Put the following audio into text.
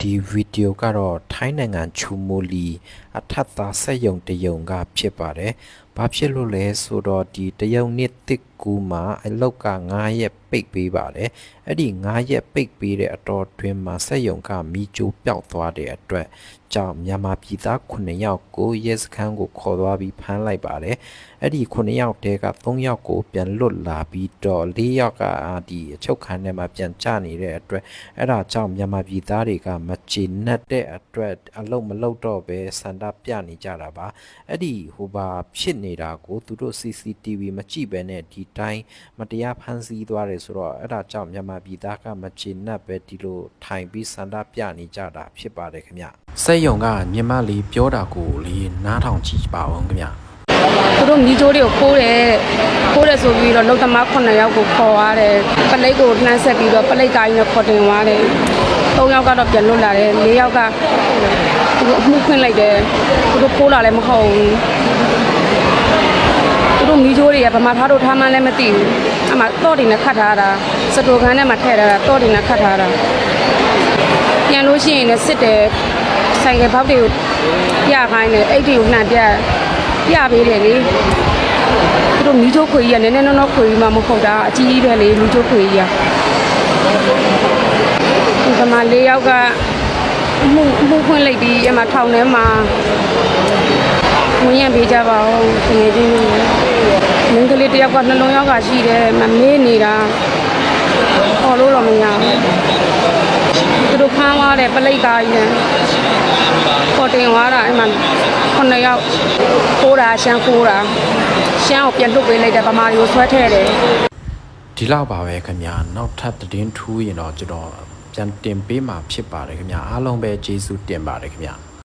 ဒီဗီဒီယိုကတော့ထိုင်းနိုင်ငံချူမိုလီ အထက်သားဆက်ယုံတယုံကဖြစ်ပါတယ်။ဘာဖြစ်လို့လဲဆိုတော့ဒီတယုံနှစ်တစ်ကူမှာအလောက်က9ရက်ပိတ်ပေးပါတယ်။အဲ့ဒီ9ရက်ပိတ်ပေးတဲ့အတော်တွင်မှာဆက်ယုံကမီချိုပျောက်သွားတဲ့အတွက်ကြောင့်မြန်မာပြည်သား9ယောက်ကိုရဲစခန်းကိုခေါ်သွားပြီးဖမ်းလိုက်ပါတယ်။အဲ့ဒီ9ယောက်တဲက3ယောက်ကိုပြန်လွတ်လာပြီးတော့4ယောက်ကအာဒီအချုပ်ခန်းထဲမှာပြန်ကျနေတဲ့အတွက်အဲ့ဒါကြောင့်မြန်မာပြည်သားတွေကမကျေနပ်တဲ့အတွက်အလုံးမလုံးတော့ပဲစန္ဒပြနေကြတာပါအဲ့ဒီဟိုပါဖြစ်နေတာကိုသူတို့ CCTV မကြည့်ပဲနဲ့ဒီတိုင်းမတရားဖမ်းဆီးသွားတယ်ဆိုတော့အဲ့ဒါကြောင့်မြန်မာပြည်သားကမကျေနပ်ပဲဒီလိုထိုင်ပြီးစန္ဒပြနေကြတာဖြစ်ပါတယ်ခင်ဗျစက်ယုံကမြန်မာလီပြောတာကိုလေနားထောင်ကြည့်ပါအောင်ခင်ဗျသူတို့မိချိုးတွေကိုခိုးတယ်ခိုးတယ်ဆိုပြီးတော့လုံသမား9ယောက်ကိုခေါ်သွားတယ်ပလိတ်ကိုနှမ်းဆက်ပြီးတော့ပလိတ်ကိုင်းနဲ့ခေါ်တင်သွားတယ်3ယောက်ကတော့ပြန်လွတ်လာတယ်4ယောက်ကသူတို့အမှုခွင့်လိုက်တယ်သူတို့ခိုးလာလည်းမဟုတ်ဘူးသူ တို့မိချိုးတွေကဗမာထားတို့ထားမှန်းလည်းမသိဘူးအမှတော့တင်နဲ့ခတ်ထားတာစတိုခန်းထဲမှာထည့်ထားတာတော့တင်နဲ့ခတ်ထားတာပြန်လို့ရှိရင်လည်းစစ်တယ်ဆိုင်ကဘောက်တွေကိုပြခိုင်းတယ်အိတ်တွေကိုနှံပြပြပေးတယ်လေသူတို့မီးချိုးခွေကြီးကနည်းနည်းနော်နော်ခွေကြီးမှမဟုတ်တာအကြီးကြီးပဲလေမီးချိုးခွေကြီးကဒီကမှာ၄ယောက်ကအမှုအမှုခွင့်လိုက်ပြီးအမှထောင်ထဲမှာဝင်ရပေးကြပါဦးငွေချင်းတွေ မင်းကလေးတစ်ယောက်ကနှလုံးရောဂါရှိတယ်မမေးနေတာဟောလို့တော့မရဘူးသူတို့ဖမ်းသွားတယ်ပလိတ်ကားကြီးနဲ့ခေါ်တင်သွားတာအဲ့မှာခုနှစ်ယောက်ခိုးတာရှမ်းခိုးတာရှမ်းကိုပြန်လွတ်ပေးလိုက်တယ်ဗမာတွေကိုဆွဲထည့်တယ်ဒီလောက်ပါပဲခင်ဗျာနောက်ထပ်သတင်းထူးရင်တော့ကျွန်တော်ပြန်တင်ပေးမှာဖြစ်ပါတယ်ခင်ဗျာအားလုံးပဲကျေးဇူးတင်ပါတယ်ခင်ဗျာ